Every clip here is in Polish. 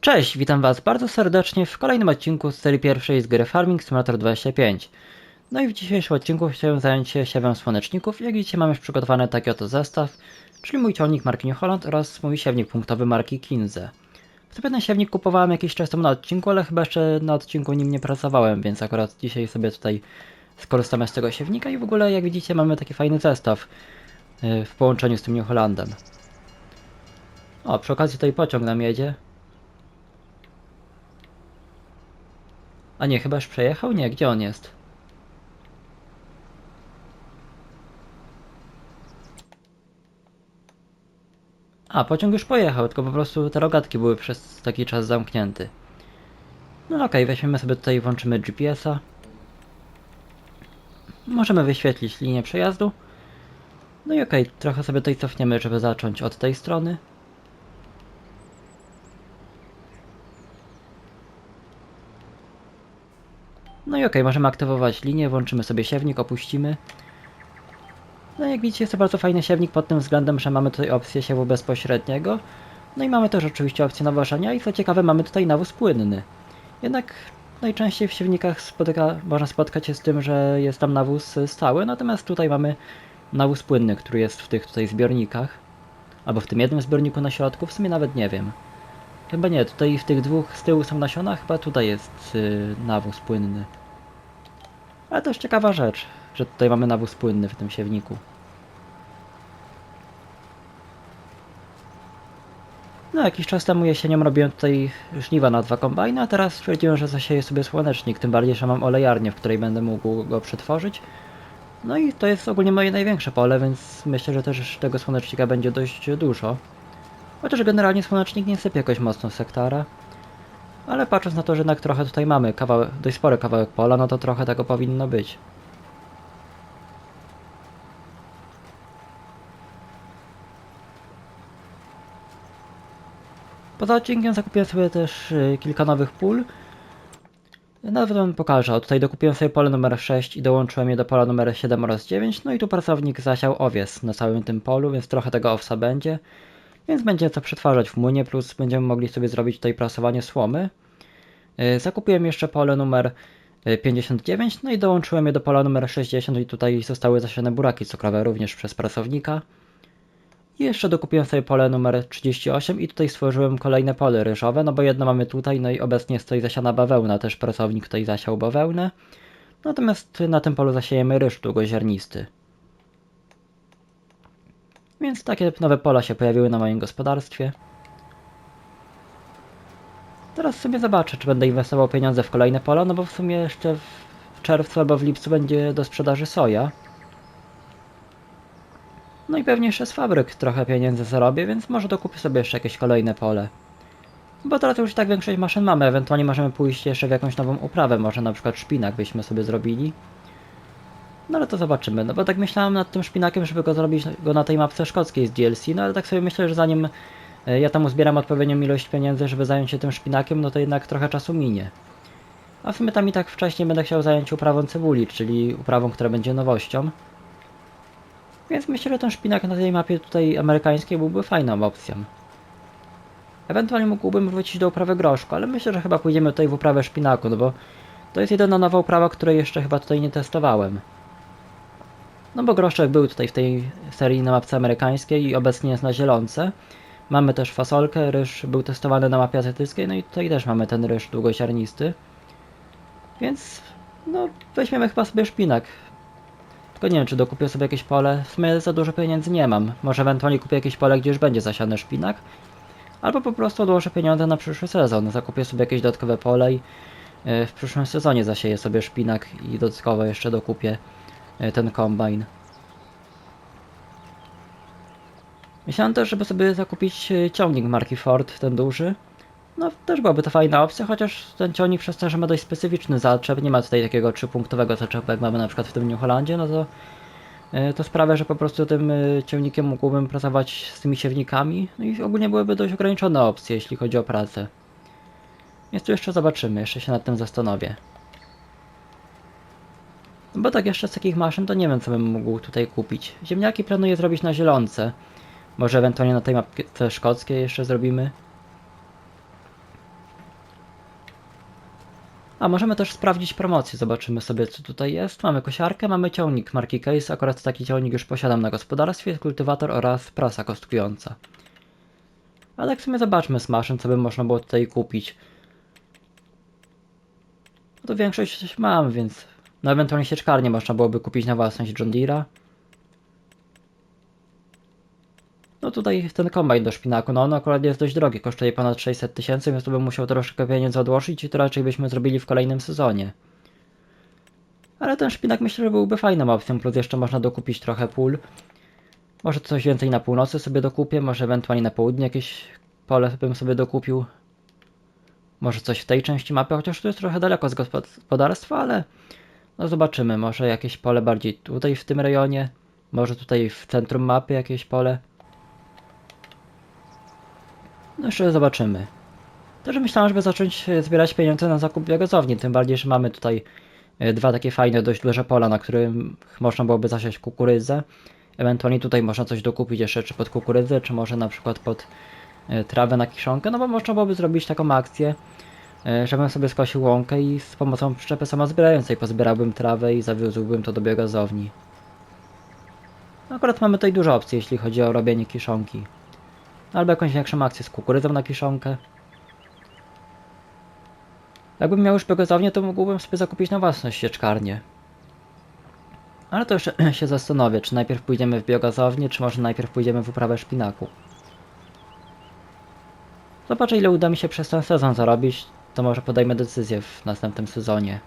Cześć, witam Was bardzo serdecznie w kolejnym odcinku z serii pierwszej z gry Farming Simulator 25. No i w dzisiejszym odcinku chciałem zająć się siewem słoneczników. Jak widzicie mamy już przygotowany taki oto zestaw, czyli mój ciągnik marki New Holland oraz mój siewnik punktowy marki Kinze. Sobie ten siewnik kupowałem jakiś czas temu na odcinku, ale chyba jeszcze na odcinku nim nie pracowałem, więc akurat dzisiaj sobie tutaj skorzystamy z tego siewnika i w ogóle jak widzicie mamy taki fajny zestaw yy, w połączeniu z tym New Hollandem. O, przy okazji tutaj pociąg nam jedzie. A nie, chyba już przejechał? Nie, gdzie on jest? A, pociąg już pojechał, tylko po prostu te rogatki były przez taki czas zamknięte. No okej, weźmiemy sobie tutaj, włączymy GPS-a. Możemy wyświetlić linię przejazdu. No i okej, trochę sobie tutaj cofniemy, żeby zacząć od tej strony. No i okej, możemy aktywować linię, włączymy sobie siewnik, opuścimy. No jak widzicie jest to bardzo fajny siewnik pod tym względem, że mamy tutaj opcję siewu bezpośredniego. No i mamy też oczywiście opcję nawożenia i co ciekawe mamy tutaj nawóz płynny. Jednak najczęściej w siewnikach spotyka, można spotkać się z tym, że jest tam nawóz stały, natomiast tutaj mamy nawóz płynny, który jest w tych tutaj zbiornikach. Albo w tym jednym zbiorniku na środku, w sumie nawet nie wiem. Chyba nie, tutaj w tych dwóch z tyłu są nasiona, chyba tutaj jest yy, nawóz płynny. Ale to jest ciekawa rzecz, że tutaj mamy nawóz płynny w tym siewniku. No, jakiś czas temu jesienią robiłem tutaj żniwa na dwa kombajny, a teraz stwierdziłem, że zasieję sobie słonecznik, tym bardziej, że mam olejarnię, w której będę mógł go przetworzyć. No i to jest ogólnie moje największe pole, więc myślę, że też tego słonecznika będzie dość dużo. Chociaż generalnie słonecznik nie sypie jakoś mocno z hektara. Ale patrząc na to, że jednak trochę tutaj mamy kawałek, dość spory kawałek pola, no to trochę tego powinno być. Poza odcinkiem zakupiłem sobie też y, kilka nowych pól. Nawet wam pokażę. Tutaj dokupiłem sobie pole numer 6 i dołączyłem je do pola numer 7 oraz 9. No i tu pracownik zasiał owies na całym tym polu, więc trochę tego owsa będzie. Więc będzie co przetwarzać w młynie, plus będziemy mogli sobie zrobić tutaj prasowanie słomy. Yy, Zakupiłem jeszcze pole numer yy, 59, no i dołączyłem je do pola numer 60 i tutaj zostały zasiane buraki cukrowe również przez pracownika. I jeszcze dokupiłem sobie pole numer 38 i tutaj stworzyłem kolejne pole ryżowe, no bo jedno mamy tutaj, no i obecnie jest tutaj zasiana bawełna, też pracownik tutaj zasiał bawełnę. Natomiast na tym polu zasiejemy ryż długoziarnisty. Więc takie nowe pola się pojawiły na moim gospodarstwie. Teraz sobie zobaczę, czy będę inwestował pieniądze w kolejne pola, no bo w sumie jeszcze w czerwcu albo w lipcu będzie do sprzedaży soja. No i pewnie jeszcze z fabryk trochę pieniędzy zarobię, więc może dokupię sobie jeszcze jakieś kolejne pole. Bo teraz już tak większość maszyn mamy, ewentualnie możemy pójść jeszcze w jakąś nową uprawę, może na przykład szpinak byśmy sobie zrobili. No ale to zobaczymy, no bo tak myślałem nad tym szpinakiem, żeby go zrobić go na tej mapce szkockiej z DLC, no ale tak sobie myślę, że zanim e, ja tam uzbieram odpowiednią ilość pieniędzy, żeby zająć się tym szpinakiem, no to jednak trochę czasu minie. A w sumie tam i tak wcześniej będę chciał zająć uprawą cebuli, czyli uprawą, która będzie nowością. Więc myślę, że ten szpinak na tej mapie tutaj amerykańskiej byłby fajną opcją. Ewentualnie mógłbym wrócić do uprawy groszku, ale myślę, że chyba pójdziemy tutaj w uprawę szpinaku, no bo to jest jedyna nowa uprawa, której jeszcze chyba tutaj nie testowałem. No bo groszek był tutaj w tej serii na mapce amerykańskiej i obecnie jest na zielonce. Mamy też fasolkę, ryż był testowany na mapie azjatyckiej, no i tutaj też mamy ten ryż długoziarnisty. Więc no weźmiemy chyba sobie szpinak. Tylko nie wiem, czy dokupię sobie jakieś pole. W sumie za dużo pieniędzy nie mam. Może ewentualnie kupię jakieś pole, gdzie już będzie zasiany szpinak. Albo po prostu odłożę pieniądze na przyszły sezon. Zakupię sobie jakieś dodatkowe pole i e, w przyszłym sezonie zasieję sobie szpinak i dodatkowo jeszcze dokupię ten kombajn. Myślałem też, żeby sobie zakupić e, ciągnik marki Ford, ten duży. No, też byłaby to fajna opcja, chociaż ten ciągnik przez to, że ma dość specyficzny zaczep, nie ma tutaj takiego trzypunktowego zaczepu, jak mamy na przykład w tym New Hollandzie, no to e, to sprawia, że po prostu tym e, ciągnikiem mógłbym pracować z tymi siewnikami, no i ogólnie byłyby dość ograniczone opcje, jeśli chodzi o pracę. Więc tu jeszcze zobaczymy, jeszcze się nad tym zastanowię. No bo tak jeszcze z takich maszyn to nie wiem co bym mógł tutaj kupić. Ziemniaki planuję zrobić na zielonce. Może ewentualnie na tej mapce szkockiej jeszcze zrobimy. A możemy też sprawdzić promocję, zobaczymy sobie co tutaj jest. Mamy kosiarkę, mamy ciągnik marki Case, akurat taki ciągnik już posiadam na gospodarstwie, kultywator oraz prasa kostkująca. Ale tak w sumie zobaczmy z maszyn, co by można było tutaj kupić. No to większość mam, więc no ewentualnie sieczkarnię można byłoby kupić na własność John Deere'a. No tutaj ten kombajn do szpinaku, no on akurat jest dość drogi, kosztuje ponad 600 tysięcy, więc to bym musiał troszkę pieniędzy odłożyć i to raczej byśmy zrobili w kolejnym sezonie. Ale ten szpinak myślę, że byłby fajną opcją, plus jeszcze można dokupić trochę pól. Może coś więcej na północy sobie dokupię, może ewentualnie na południe jakieś pole bym sobie dokupił. Może coś w tej części mapy, chociaż tu jest trochę daleko z gospodarstwa, ale no zobaczymy, może jakieś pole bardziej tutaj w tym rejonie, może tutaj w centrum mapy jakieś pole. No jeszcze zobaczymy. Też myślałem, żeby zacząć e, zbierać pieniądze na zakup biogazowni, tym bardziej, że mamy tutaj e, dwa takie fajne, dość duże pola, na którym można byłoby zasiać kukurydzę. Ewentualnie tutaj można coś dokupić jeszcze, czy pod kukurydzę, czy może na przykład pod e, trawę na kiszonkę, no bo można byłoby zrobić taką akcję, żebym sobie skosił łąkę i z pomocą przyczepy samozbierającej pozbierałbym trawę i zawiózłbym to do biogazowni. Akurat mamy tutaj dużo opcji, jeśli chodzi o robienie kiszonki. Albo jakąś większą akcję z kukurydzą na kiszonkę. Jakbym miał już biogazownię, to mógłbym sobie zakupić na własność sieczkarnię. Ale to jeszcze się zastanowię, czy najpierw pójdziemy w biogazownię, czy może najpierw pójdziemy w uprawę szpinaku. Zobaczę ile uda mi się przez ten sezon zarobić, to może podejmę decyzję w następnym sezonie.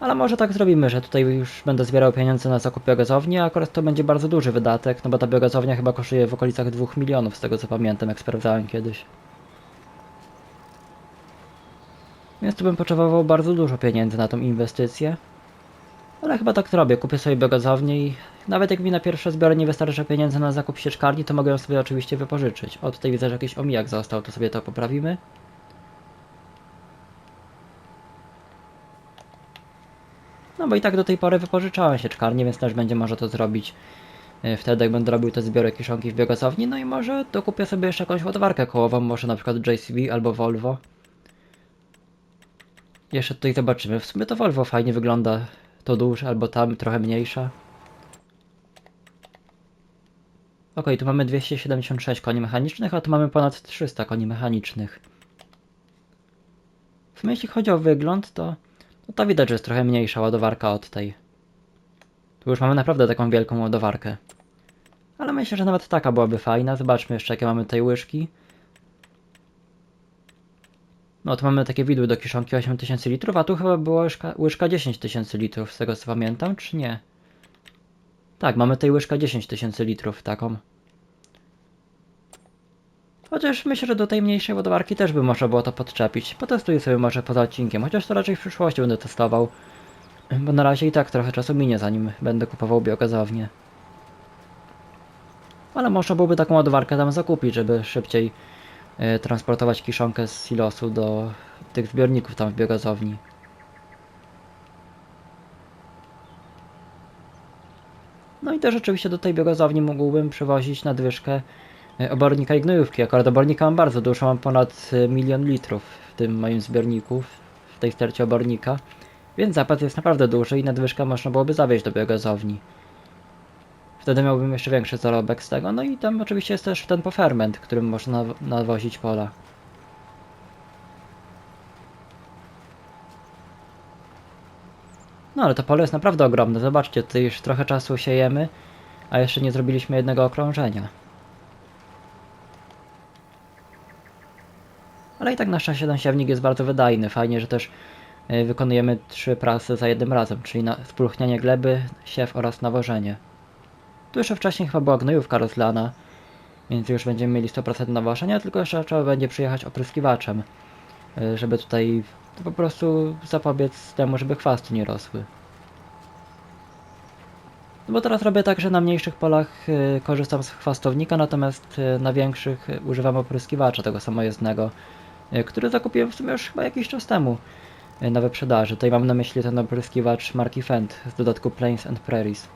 Ale może tak zrobimy, że tutaj już będę zbierał pieniądze na zakup biogazowni, a akurat to będzie bardzo duży wydatek, no bo ta biogazownia chyba kosztuje w okolicach 2 milionów, z tego co pamiętam, jak sprawdzałem kiedyś. Więc tu bym potrzebował bardzo dużo pieniędzy na tą inwestycję. Ale chyba tak zrobię, kupię sobie biogazownię i nawet jak mi na pierwsze zbiory nie wystarczy pieniędzy na zakup sieczkarni, to mogę ją sobie oczywiście wypożyczyć. O, tutaj widzę, że jakiś omijak został, to sobie to poprawimy. No bo i tak do tej pory wypożyczałem sieczkarnię, więc też będzie może to zrobić e, wtedy, jak będę robił te zbiory kiszonki w biogazowni. No i może dokupię sobie jeszcze jakąś ładowarkę kołową, może na przykład JCB albo Volvo. Jeszcze tutaj zobaczymy. W sumie to Volvo fajnie wygląda. To duże, albo tam trochę mniejsza. Ok, tu mamy 276 koni mechanicznych, a tu mamy ponad 300 koni mechanicznych. W sumie jeśli chodzi o wygląd, to, no to widać, że jest trochę mniejsza ładowarka od tej. Tu już mamy naprawdę taką wielką ładowarkę. Ale myślę, że nawet taka byłaby fajna. Zobaczmy jeszcze, jakie mamy tutaj łyżki. No to mamy takie widły do kiszonki 8000 litrów, a tu chyba była łyżka, łyżka 10 tysięcy litrów, z tego co pamiętam, czy nie? Tak, mamy tej łyżka 10 tysięcy litrów, taką. Chociaż myślę, że do tej mniejszej ładowarki też by można było to podczepić. Potestuję sobie może poza odcinkiem, chociaż to raczej w przyszłości będę testował. Bo na razie i tak trochę czasu minie, zanim będę kupował biogazownię. Ale można byłoby taką ładowarkę tam zakupić, żeby szybciej y, transportować kiszonkę z silosu do tych zbiorników tam w biogazowni. No i też oczywiście do tej biogazowni mógłbym przywozić nadwyżkę obornika i gnojówki. Akurat obornika mam bardzo dużo, mam ponad y, milion litrów w tym moim zbiorniku, w tej stercie obornika. Więc zapas jest naprawdę duży i nadwyżkę można byłoby zawieźć do biogazowni. Wtedy miałbym jeszcze większy zarobek z tego. No i tam oczywiście jest też ten poferment, którym można naw- nawozić pola. No ale to pole jest naprawdę ogromne. Zobaczcie, tutaj już trochę czasu siejemy, a jeszcze nie zrobiliśmy jednego okrążenia. Ale i tak nasz ten siewnik jest bardzo wydajny. Fajnie, że też y, wykonujemy trzy prasy za jednym razem, czyli na spulchnianie gleby, siew oraz nawożenie. Tu jeszcze wcześniej chyba była gnojówka rozlana, więc już będziemy mieli 100% nawożenia, tylko jeszcze trzeba będzie przyjechać opryskiwaczem, y, żeby tutaj po prostu zapobiec temu, żeby chwasty nie rosły. No bo teraz robię tak, że na mniejszych polach y, korzystam z chwastownika, natomiast na większych używam opryskiwacza tego samojezdnego, E, który zakupiłem w sumie już chyba jakiś czas temu e, na wyprzedaży. Tutaj mam na myśli ten opryskiwacz marki Fendt z dodatku Plains and Prairies.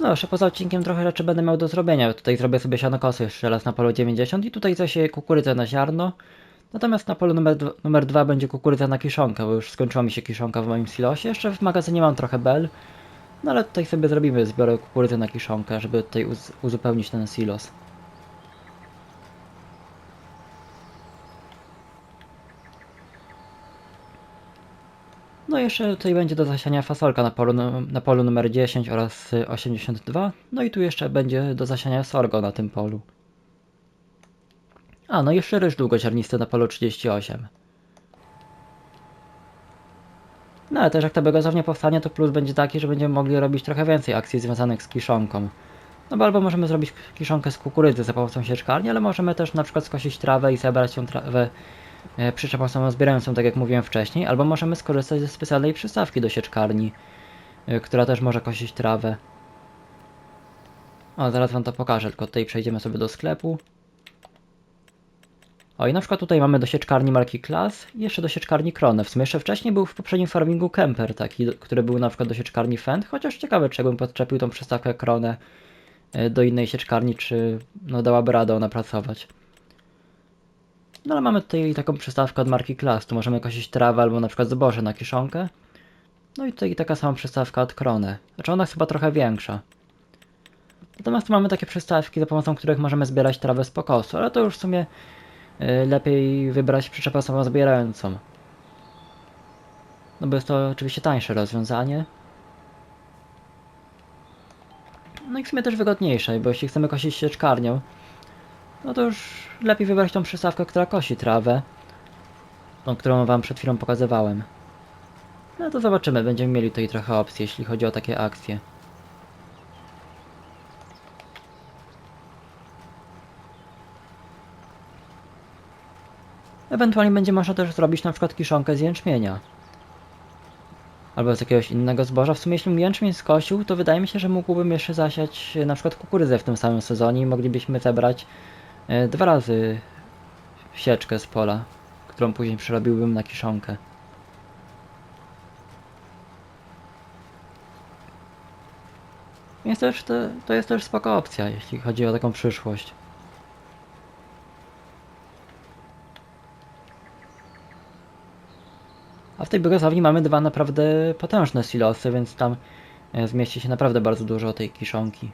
No, jeszcze poza odcinkiem trochę rzeczy będę miał do zrobienia. Tutaj zrobię sobie siano kosy jeszcze raz na polu 90 i tutaj coś kukurydzę na ziarno. Natomiast na polu numer, dwa- numer 2 będzie kukurydza na kiszonkę, bo już skończyła mi się kiszonka w moim silosie. Jeszcze w magazynie mam trochę bel. No ale tutaj sobie zrobimy zbiorę kukurydzy na kiszonkę, żeby tutaj uz uzupełnić ten silos. No i jeszcze tutaj będzie do zasiania fasolka na polu, na polu numer 10 oraz y, 82. No i tu jeszcze będzie do zasiania sorgo na tym polu. A, no jeszcze ryż długoziarnisty na polu 38. No ale też jak ta biogazownia powstanie, to plus będzie taki, że będziemy mogli robić trochę więcej akcji związanych z kiszonką. No bo albo możemy zrobić kiszonkę z kukurydzy za pomocą sieczkarni, ale możemy też na przykład skosić trawę i zebrać ją trawę e, przyczepą samozbierającą, tak jak mówiłem wcześniej, albo możemy skorzystać ze specjalnej przystawki do sieczkarni, e, która też może kosić trawę. O, zaraz wam to pokażę, tylko tutaj przejdziemy sobie do sklepu. O, i na przykład tutaj mamy do sieczkarni marki Class i jeszcze do sieczkarni Krone. W sumie jeszcze wcześniej był w poprzednim farmingu Kemper taki, który był na przykład do sieczkarni Fendt, chociaż ciekawe, czy jakbym podczepił tą przystawkę Krone do innej sieczkarni, czy no dałaby radę ona pracować. No ale mamy tutaj taką przystawkę od marki Class, tu możemy kosić trawę albo na przykład zboże na kiszonkę. No i tutaj taka sama przystawka od Krone. Znaczy ona jest chyba trochę większa. Natomiast tu mamy takie przystawki, za pomocą których możemy zbierać trawę z pokosu, ale to już w sumie lepiej wybrać przyczepę samozbierającą. No bo jest to oczywiście tańsze rozwiązanie. No i w sumie też wygodniejsze, bo jeśli chcemy kosić sieczkarnią, no to już lepiej wybrać tą przystawkę, która kosi trawę. Tą, którą wam przed chwilą pokazywałem. No to zobaczymy, będziemy mieli tutaj trochę opcji, jeśli chodzi o takie akcje. Ewentualnie będzie można też zrobić na przykład kiszonkę z jęczmienia. Albo z jakiegoś innego zboża. W sumie jeśli jęczmień skosił, to wydaje mi się, że mógłbym jeszcze zasiać e, na przykład kukurydzę w tym samym sezonie i moglibyśmy zebrać e, dwa razy sieczkę z pola, którą później przerobiłbym na kiszonkę. Więc też to, to jest też spoko opcja, jeśli chodzi o taką przyszłość. A w tej biogazowni mamy dwa naprawdę potężne silosy, więc tam e, zmieści się naprawdę bardzo dużo tej kiszonki.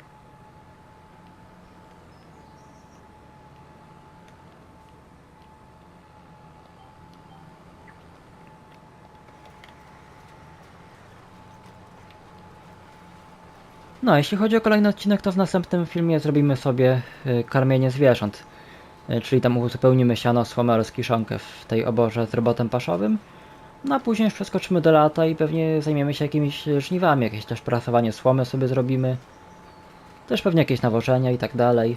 No, jeśli chodzi o kolejny odcinek, to w następnym filmie zrobimy sobie y, karmienie zwierząt. Y, Czyli tam uzupełnimy siano, słomę oraz kiszonkę w tej oborze z robotem paszowym. No a później już przeskoczymy do lata i pewnie zajmiemy się jakimiś żniwami, jakieś też prasowanie słomy sobie zrobimy. Też pewnie jakieś nawożenia i tak dalej.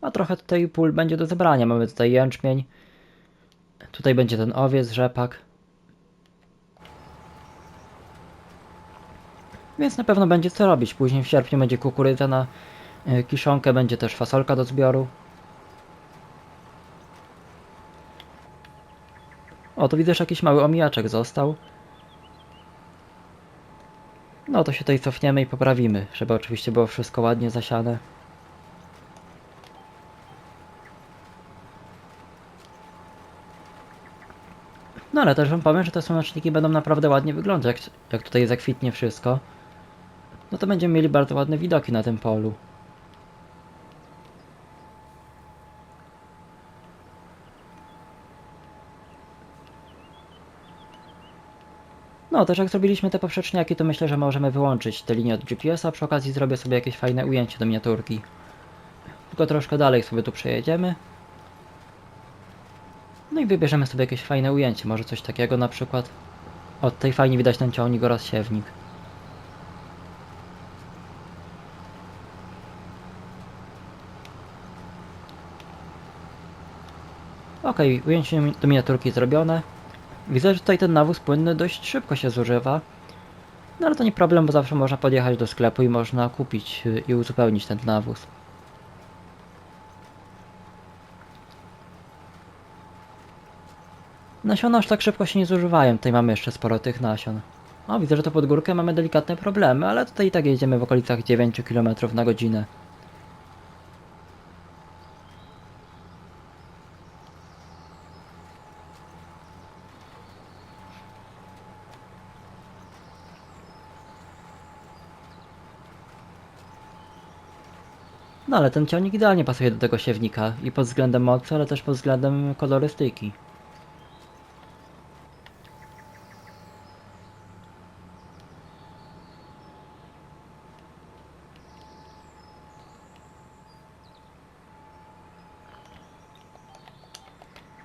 A trochę tutaj pól będzie do zebrania. Mamy tutaj jęczmień. Tutaj będzie ten owiec, rzepak. Więc na pewno będzie co robić. Później w sierpniu będzie kukurydza na y, kiszonkę, będzie też fasolka do zbioru. O, to widzę, że jakiś mały omijaczek został. No to się tutaj cofniemy i poprawimy, żeby oczywiście było wszystko ładnie zasiane. No ale też wam powiem, że te słoneczniki będą naprawdę ładnie wyglądać, jak, jak tutaj zakwitnie wszystko. No to będziemy mieli bardzo ładne widoki na tym polu. No, też jak zrobiliśmy te poprzeczniaki, to myślę, że możemy wyłączyć te linie od GPS-a. Przy okazji zrobię sobie jakieś fajne ujęcie do miniaturki. Tylko troszkę dalej sobie tu przejedziemy. No i wybierzemy sobie jakieś fajne ujęcie, może coś takiego na przykład. O, tutaj fajnie widać ten ciągnik oraz siewnik. Okej, ujęcie do miniaturki zrobione. Widzę, że tutaj ten nawóz płynny dość szybko się zużywa. No ale to nie problem, bo zawsze można podjechać do sklepu i można kupić y, i uzupełnić ten nawóz. Nasiona aż tak szybko się nie zużywają, tutaj mamy jeszcze sporo tych nasion. O, widzę, że to pod górkę mamy delikatne problemy, ale tutaj i tak jedziemy w okolicach 9 km na godzinę. No ale ten ciągnik idealnie pasuje do tego siewnika i pod względem mocy, ale też pod względem kolorystyki.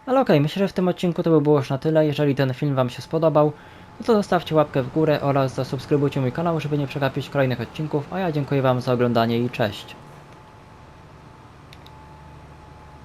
Ale okej, myślę, że w tym odcinku to by było już na tyle. Jeżeli ten film Wam się spodobał, no to zostawcie łapkę w górę oraz zasubskrybujcie mój kanał, żeby nie przegapić kolejnych odcinków, a ja dziękuję Wam za oglądanie i cześć.